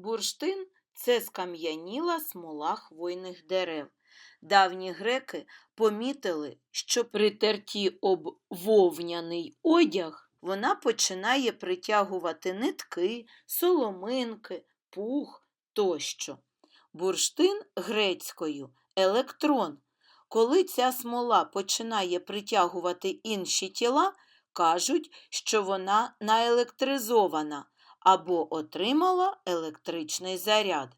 Бурштин це скам'яніла смола хвойних дерев. Давні греки помітили, що при терті об вовняний одяг вона починає притягувати нитки, соломинки, пух тощо. Бурштин грецькою електрон. Коли ця смола починає притягувати інші тіла, кажуть, що вона наелектризована або отримала електричний заряд.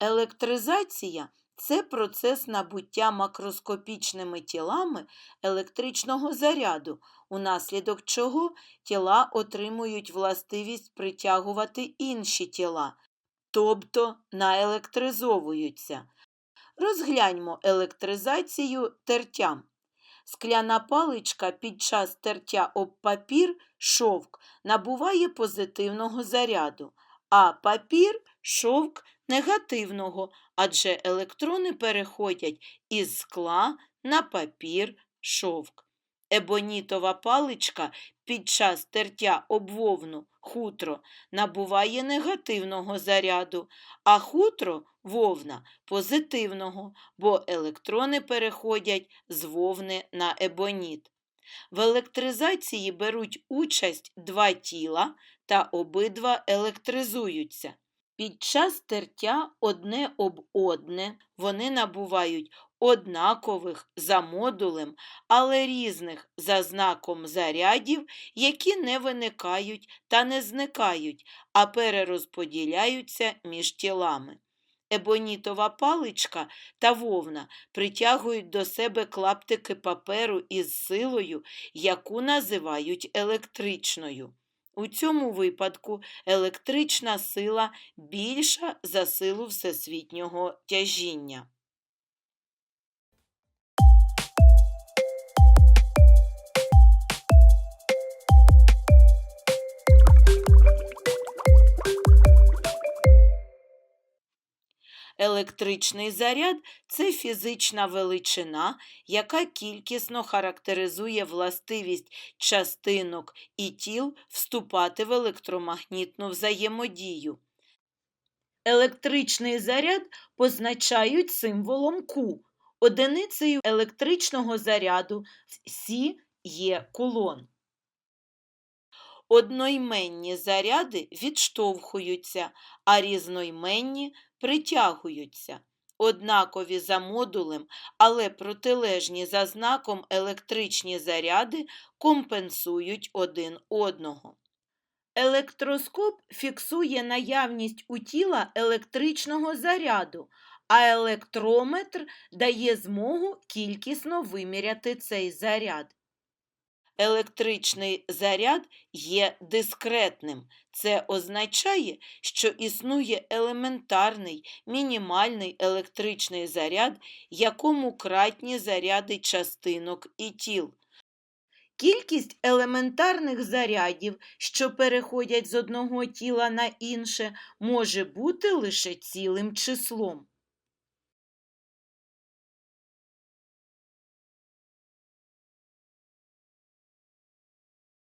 Електризація це процес набуття макроскопічними тілами електричного заряду, унаслідок чого тіла отримують властивість притягувати інші тіла, тобто наелектризовуються. Розгляньмо електризацію тертям. Скляна паличка під час тертя об папір шовк набуває позитивного заряду, а папір шовк негативного, адже електрони переходять із скла на папір шовк. Ебонітова паличка під час тертя об вовну хутро набуває негативного заряду, а хутро вовна позитивного, бо електрони переходять з вовни на ебоніт. В електризації беруть участь два тіла та обидва електризуються. Під час тертя одне об одне вони набувають однакових за модулем, але різних за знаком зарядів, які не виникають та не зникають, а перерозподіляються між тілами. Ебонітова паличка та вовна притягують до себе клаптики паперу із силою, яку називають електричною. У цьому випадку електрична сила більша за силу всесвітнього тяжіння. Електричний заряд це фізична величина, яка кількісно характеризує властивість частинок і тіл вступати в електромагнітну взаємодію. Електричний заряд позначають символом Q. Одиницею електричного заряду Сі є кулон. Одноіменні заряди відштовхуються, а різноіменні притягуються. Однакові за модулем, але протилежні за знаком електричні заряди компенсують один одного. Електроскоп фіксує наявність у тіла електричного заряду, а електрометр дає змогу кількісно виміряти цей заряд. Електричний заряд є дискретним. Це означає, що існує елементарний мінімальний електричний заряд, якому кратні заряди частинок і тіл. Кількість елементарних зарядів, що переходять з одного тіла на інше, може бути лише цілим числом.